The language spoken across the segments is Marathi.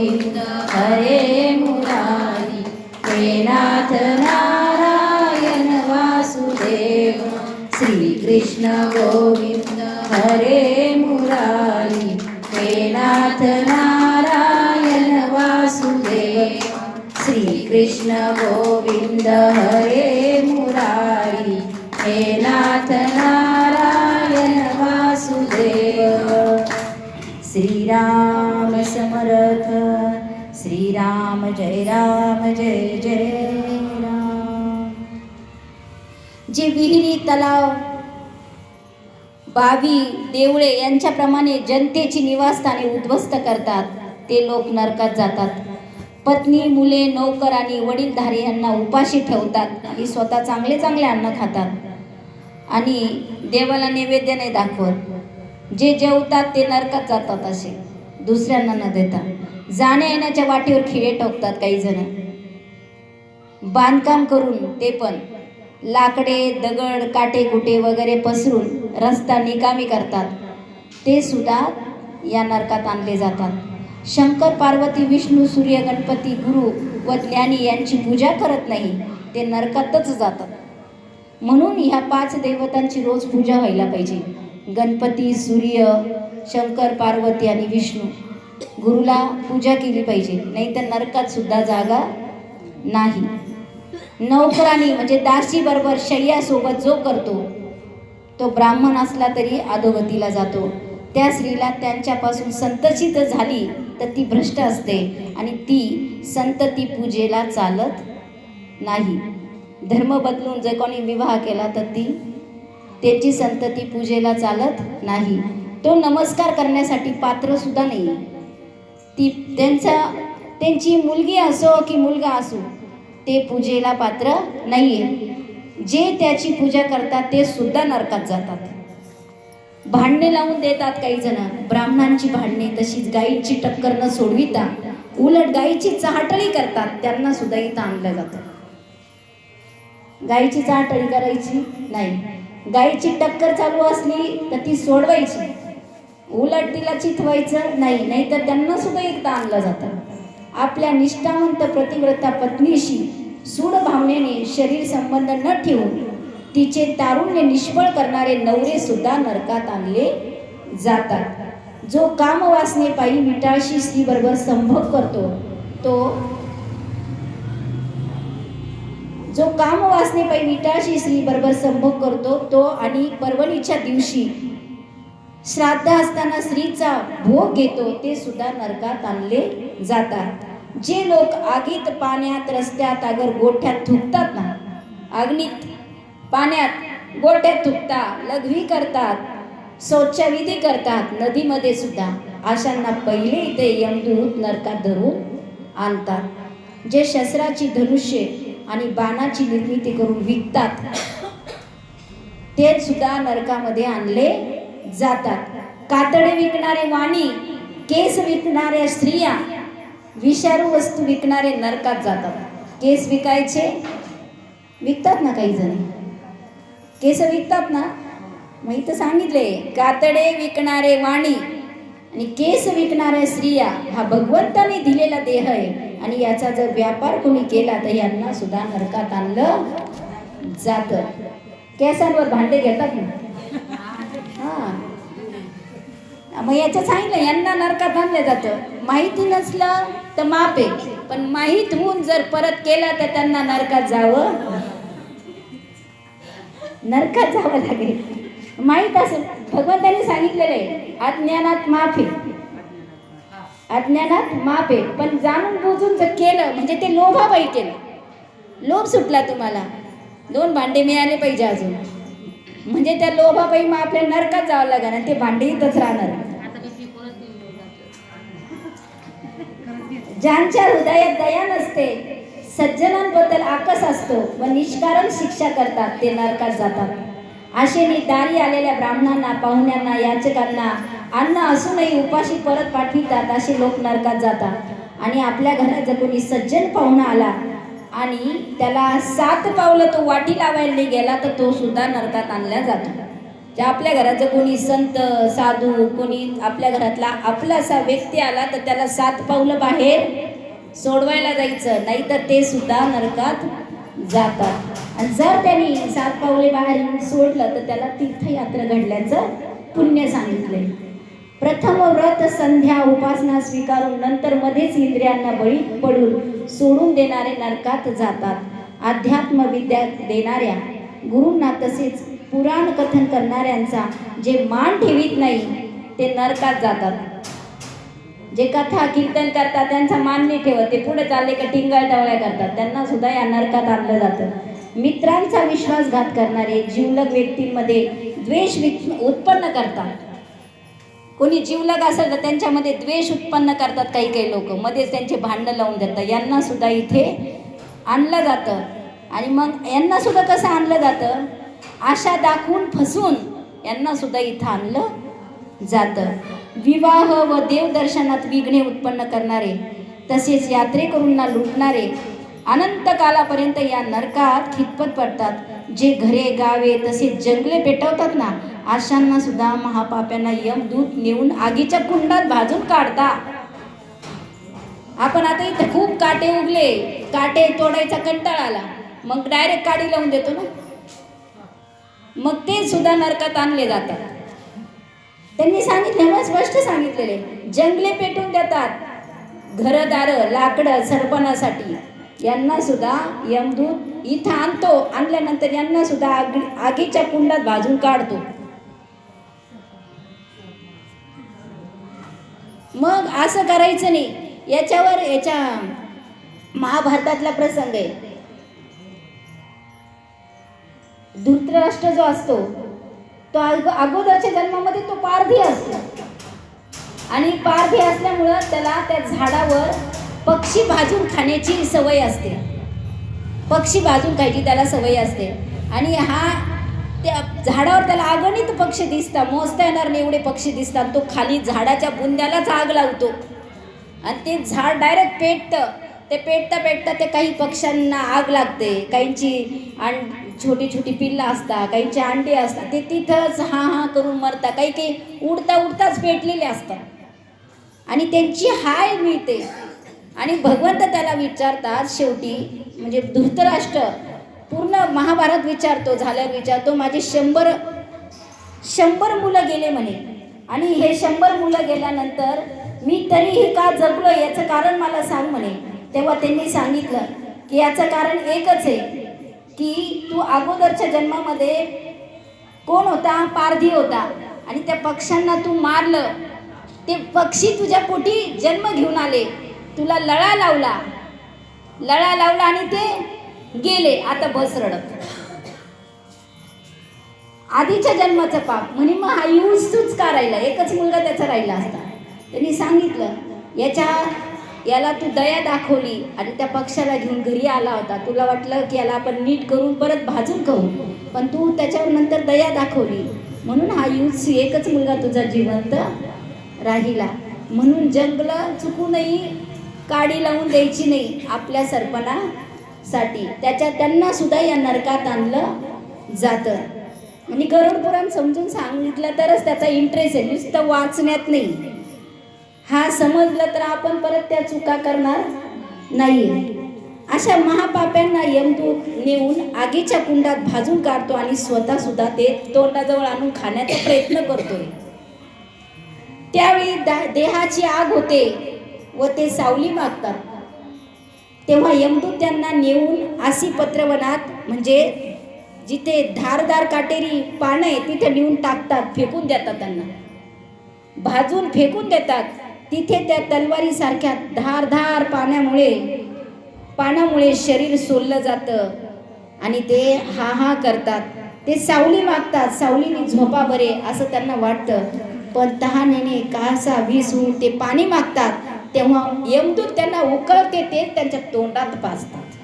गोविंद हरे मुरारी हे नाथ नारायण वासुदेव श्रीकृष्ण गोविंद हरे राम जय राम जय जय राम. जे विहिरी तलाव बावी देवळे यांच्याप्रमाणे जनतेची निवासस्थाने उद्ध्वस्त करतात. ते लोक नरकात जातात. पत्नी मुले नोकर आणि वडीलधारी यांना उपाशी ठेवतात. आणि स्वतः चांगले चांगले अन्न खातात. आणि देवाला नैवेद्य नाही दाखवत. जे जेवतात ते नरकात जातात असे. दुसऱ्यांना न देता. जाण्या येण्याच्या वाटेवर खिळे टोकतात काही जण. बांधकाम करून ते पण लाकडे दगड काटे कुटे वगैरे पसरून रस्ता निकामी करतात. ते सुद्धा या नरकात आणले जातात. शंकर पार्वती विष्णू सूर्य गणपती गुरु व ज्ञानी यांची पूजा करत नाही ते नरकातच जातात. म्हणून ह्या पाच देवतांची रोज पूजा व्हायला पाहिजे. गणपती सूर्य शंकर पार्वती आणि विष्णू गुरुला पूजा केली पाहिजे. नाही तर नरकात सुद्धा जागा नाही. नौकरानी म्हणजे दासी बरोबर शय्यासोबत जो करतो तो ब्राह्मण असला तरी अधोगतीला जातो. त्या स्त्रीला त्यांच्यापासून संतचित झाली तर ती भ्रष्ट असते आणि ती संतती पूजेला चालत नाही. धर्म बदलून जर कोणी विवाह केला तर ती त्याची संतती पूजेला चालत नाही. तो नमस्कार करण्यासाठी पात्र सुद्धा नाही. ती त्यांचा त्यांची मुलगी असो की मुलगा असो ते पूजेला पात्र नाही आहे जे त्याची पूजा करतात ते सुद्धा नरकात जातात. भांडणे लावून देतात काही जण. ब्राह्मणांची भांडणे तशीच गाईची टक्कर न सोडविता उलट गाईची चहाटळी करतात त्यांना सुद्धा इथं आणलं जातं. गाईची चहाटळी करायची नाही. गाईची टक्कर चालू असली तर ती सोडवायची. उलट तिला चितवायचं नाही नाहीतर त्यांना सुद्धा एकदा आणलं जातं. आपल्या निष्ठावंत प्रतिव्रता पत्नीशी सूड भावनेने शरीर संबंध न ठेवून तिचे तारुण्य निष्फळ करणारे नवरे सुद्धा नरकात आणले जातात. जो कामवासने पायी विटाळशी स्त्रीबरोबर संभोग करतो तो जो कामवासने पायी विटाळशी स्त्रीबरोबर संभोग करतो तो आणि पर्वणीच्या दिवशी श्राद्ध असताना स्त्रीचा भोग घेतो ते सुद्धा नरकात आणले जातात. जे लोक आगीत पाण्यात रस्त्यात अगर गोठ्यात थुकतात ना अग्नीत पाण्यात गोठ्यात थुकतात लघवी करतात शौचविधी करतात नदीमध्ये सुद्धा अशांना पहिले इथे यमदूत नरकात धरून आणतात. जे शस्त्राची धनुष्य आणि बाणाची निर्मिती करून विकतात ते सुद्धा नरकामध्ये आणले जातात. कातडे विकणारे वाणी केस विकणाऱ्या स्त्रिया विषारू वस्तू विकणारे नरकात जातात. केस विकायचे? विकतात ना काही जण. केस विकतात ना? मग इथं सांगितले कातडे विकणारे वाणी आणि केस विकणाऱ्या स्त्रिया हा भगवंताने दिलेला देह आहे. आणि याचा जर व्यापार कोणी केला तर यांना सुद्धा नरकात आणलं जातं. केसांवर भांडे घेतात ना? मग याचं सांगितलं यांना नरकात आणलं जातं. माहिती नसलं तर माप आहे. पण माहीत होऊन जर परत केला तर त्यांना नरकात जावं. नरकात जावं लागेल. माहीत असेल. भगवंतांनी सांगितलेलं आहे अज्ञानात माफ आहे. अज्ञानात माप आहे. पण जाणून बुजून जर केलं म्हणजे ते लोभाबाई केलं. लोभ सुटला तुम्हाला. दोन भांडे मिळाले पाहिजे अजून. म्हणजे त्या लोभाबाई मग आपल्या नरकात जावं लागणार आणि ते भांडे इथंच राहणार. ज्यांच्या हृदयात दया नसते सज्जनांबद्दल आकस असतो व निष्कारण शिक्षा करतात ते नरकात जातात. आशेने दारी आलेल्या ब्राह्मणांना पाहुण्यांना याचकांना अन्न असूनही उपाशी परत पाठवितात असे लोक नरकात जातात. आणि आपल्या घरात जर कोणी सज्जन पाहुणा आला आणि त्याला सात पावलं तो वाटी लावायला नाही गेला तर तो सुद्धा नरकात आणला जातो. ज्या आपल्या घराचं कोणी संत साधू कोणी आपल्या घरातला आपला असा व्यक्ती आला तर त्याला सात पावलं बाहेर सोडवायला जायचं नाही तर ते सुद्धा नरकात जातात. आणि जर त्यांनी सात पावले बाहेर सोडलं तर त्याला तीर्थयात्रा घडल्याचं पुण्य सांगितलंय. प्रथम व्रत संध्या उपासना स्वीकारून नंतर मध्येच इंद्रियांना बळी पडून सोडून देणारे नरकात जातात. अध्यात्म विद्या देणाऱ्या गुरूंना तसेच पुराण कथन करणाऱ्यांचा जे मान ठेवीत नाही ते नरकात जातात. जे कथा कीर्तन करतात त्यांचा मान नाही ठेवत. ते पुढे चालले का टिंगल टवळ्या करतात. त्यांना सुद्धा या नरकात आणलं जातं. मित्रांचा विश्वासघात करणारे जीवलग व्यक्तींमध्ये द्वेष उत्पन्न करतात. कोणी जीवलग असेल तर त्यांच्यामध्ये द्वेष उत्पन्न करतात काही काही लोक. मध्येच त्यांचे भांडणं लावून देतात. यांना सुद्धा इथे आणलं जातं. आणि मग यांना सुद्धा कसं आणलं जातं? आशा दाखवून फसून यांना सुद्धा इथं आणलं जातं. विवाह व देवदर्शनात विघ्ने उत्पन्न करणारे तसेच यात्रेकरूंना लुटणारे अनंत कालापर्यंत या नरकात खितपत पडतात. जे घरे गावे तसेच जंगले पेटवतात ना अशांना सुद्धा महापाप्यांना यमदूत नेऊन आगीच्या कुंडात भाजून काढता आपण आता इथं खूप काटे उगले. काटे तोडायचा कंटाळा आला. मग डायरेक्ट काडी लावून देतो ना. मग ते सुद्धा नरकात आणले जातात. त्यांनी सांगितले मग स्पष्ट सांगितलेले जंगले पेटून देतात. घरदार लाकडं सरपणासाठी. यांना सुद्धा यमदूत इथं आणतो. आणल्यानंतर यांना सुद्धा आग आगीच्या कुंडात भाजून काढतो. मग असं करायचं नाही. याच्यावर याच्या महाभारतातला प्रसंग आहे. धृतराष्ट्र जो असतो तो अगोदरच्या जन्मामध्ये तो पारधी असतो. आणि पारधी असल्यामुळं त्याला त्या झाडावर पक्षी भाजून खाण्याची सवय असते. पक्षी भाजून खायची त्याला सवय असते. आणि हा त्या झाडावर त्याला अगणित पक्षी दिसतात. मोजता येणार नाही एवढे पक्षी दिसतात. तो खाली झाडाच्या बुंद्यालाच आग लावतो. आणि ते झाड डायरेक्ट पेटतं. ते पेटता पेटता ते काही पक्ष्यांना आग लागते. काहींची आण छोटी छोटी पिल्लं असतात काहींची अंडी असतात. ते तिथंच हा हा करून मरतात. काही काही उडता उडताच पेटलेले असतात. आणि त्यांची हाय मिळते. आणि भगवंत त्याला विचारतात शेवटी म्हणजे धृतराष्ट्र पूर्ण महाभारत विचारतो झाल्यावर विचारतो माझे शंभर शंभर मुलं गेले म्हणे. आणि हे शंभर मुलं गेल्यानंतर मी तरीही का जगलो याचं कारण मला सांग म्हणे. तेव्हा त्यांनी सांगितलं की याचं कारण एकच आहे की तू अगोदरच्या जन्मामध्ये कोण होता? पारधी होता. आणि त्या पक्ष्यांना तू मारलं. ते पक्षी तुझ्या पोटी जन्म घेऊन आले. तुला लळा लावला. लळा लावला आणि ते गेले. आता बस रडत. आधीच्या जन्माचं पाप. म्हणे मग हा यूज तूच का राहिला? एकच मुलगा त्याचा राहिला असता. त्यांनी सांगितलं याच्या याला तू दया दाखवली आणि त्या पक्षाला घेऊन घरी आला होता. तुला वाटलं की याला आपण नीट करून परत भाजून खाऊ. पण तू त्याच्यावर नंतर दया दाखवली. म्हणून हा यूज एकच मुलगा तुझा जिवंत राहिला. म्हणून जंगलं चुकूनही काडी लावून द्यायची नाही आपल्या सरपणासाठी. त्याच्या त्यांना सुद्धा या नरकात आणलं जातं. आणि गरुड पुराण समजून सांगितलं तरच त्याचा इंटरेस्ट आहे. नुसतं वाचण्यात नाही. हा समजलं तर आपण परत त्या चुका करणार नाही. अशा महापाप्यांना यमदूत नेऊन आगीच्या कुंडात भाजून काढतो आणि स्वतः सुद्धा ते तोंडाजवळ आणून खाण्याचा प्रयत्न करतोय. त्यावेळी देहाची आग होते. व ते सावली मागतात. तेव्हा यमदूत त्यांना नेऊन आसी पत्रवनात म्हणजे जिथे धारदार काटेरी पानं आहे तिथे नेऊन टाकतात फेकून देतात त्यांना. भाजून फेकून देतात. तिथे त्या तलवारीसारख्या धारधार पाण्यामुळे पाण्यामुळे शरीर सोललं जातं आणि ते हा हा करतात. ते सावली मागतात. सावलीने झोपा बरे असं त्यांना वाटतं. पण तहानेने कासा वीस होऊन ते पाणी मागतात. तेव्हा यमदूत त्यांना उकळते ते त्यांच्या तोंडात पाजतात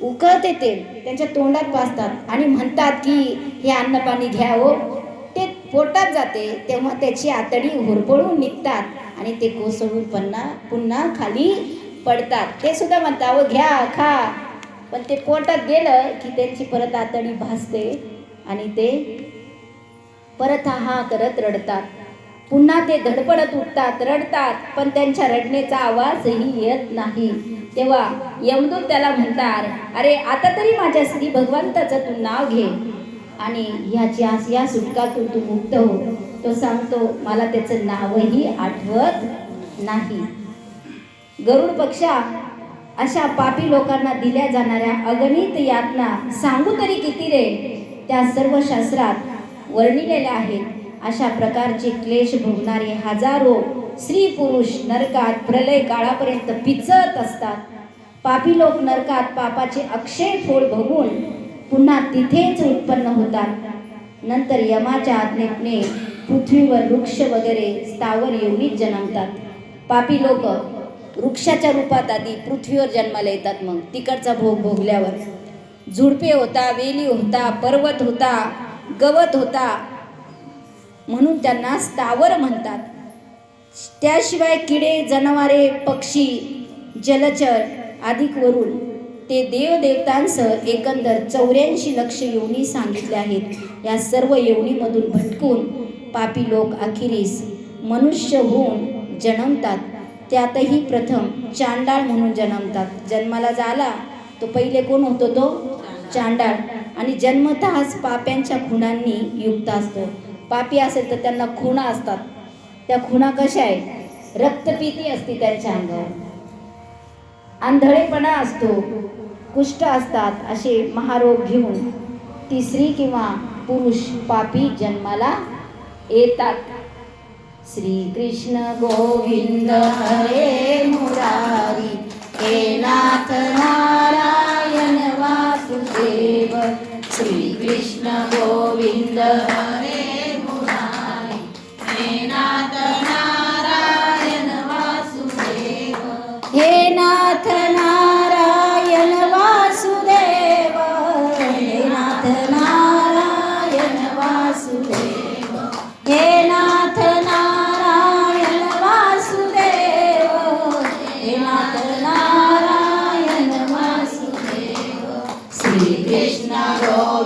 उकळते ते त्यांच्या तोंडात पाजतात आणि म्हणतात की हे अन्न पाणी घ्या हो. ते पोटात जाते तेव्हा त्याची आतडी होरपळून निघतात आणि ते कोसळून पुन्हा पुन्हा खाली पडतात. ते सुद्धा म्हणतात अहो घ्या खा. पण ते पोटात गेलं की त्यांची परत आतडी भासते आणि ते परत हा करत रडतात. पुन्हा ते धडपडत उठतात रडतात पण त्यांच्या रडण्याचा आवाजही येत नाही. तेव्हा यमदूत त्याला म्हणतात अरे आता तरी माझ्या श्री भगवंताचं तू नाव घे. आणि ह्याची आस- या सुटकातून तू मुक्त हो. तो सांगतो मला त्याचं नावही आठवत नाही. गरुड पक्षा अशा पापी लोकांना दिल्या जाणाऱ्या अगणित यातना सांगू तरी किती रे? त्या सर्व शास्त्रात वर्णिलेल्या आहेत. अशा प्रकारचे क्लेश भोगणारे हजारो स्त्री पुरुष नरकात प्रलय काळापर्यंत पिचत असतात. पापी लोक नरकात पापाचे अक्षय फोड भोगून पुन्हा तिथेच उत्पन्न होतात. नंतर यमाच्या आज्ञेने पृथ्वीवर वृक्ष वगैरे स्थावर येऊनच जन्मतात. पापी लोक वृक्षाच्या रूपात आधी पृथ्वीवर जन्माला येतात मग तिकडचा भोग भोगल्यावर. झुडपे होता वेली होता पर्वत होता गवत होता म्हणून त्यांना स्थावर म्हणतात. त्याशिवाय किडे जनावरे पक्षी जलचर अधिक वरून ते देवदेवतांसह एकंदर चौऱ्याऐंशी लक्ष योनी सांगितले आहेत. या सर्व योनीमधून भटकून पापी लोक अखेरीस मनुष्य होऊन जन्मतात. त्यातही प्रथम चांडाळ म्हणून जन्मतात. जन्माला झाला तो पहिले कोण होतो तो? चांडाळ. आणि जन्मतःच पाप्यांच्या खुणांनी युक्त असतो. पापी असेल तर त्यांना खुणा असतात. त्या खुणा कशा आहेत? रक्तपीती असते त्यांच्या अंगावर. आंधळेपणा असतो. कुष्ठ असतात असे महारोग घेऊन ती स्त्री किंवा पुरुष पापी जन्माला येतात. श्री कृष्ण गोविंद हरे मुरारी हे नाथ नारायण वासुदेव. श्री कृष्ण गोविंद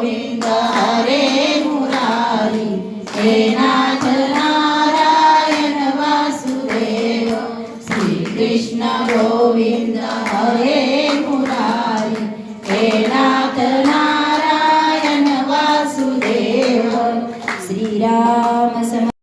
गोविंद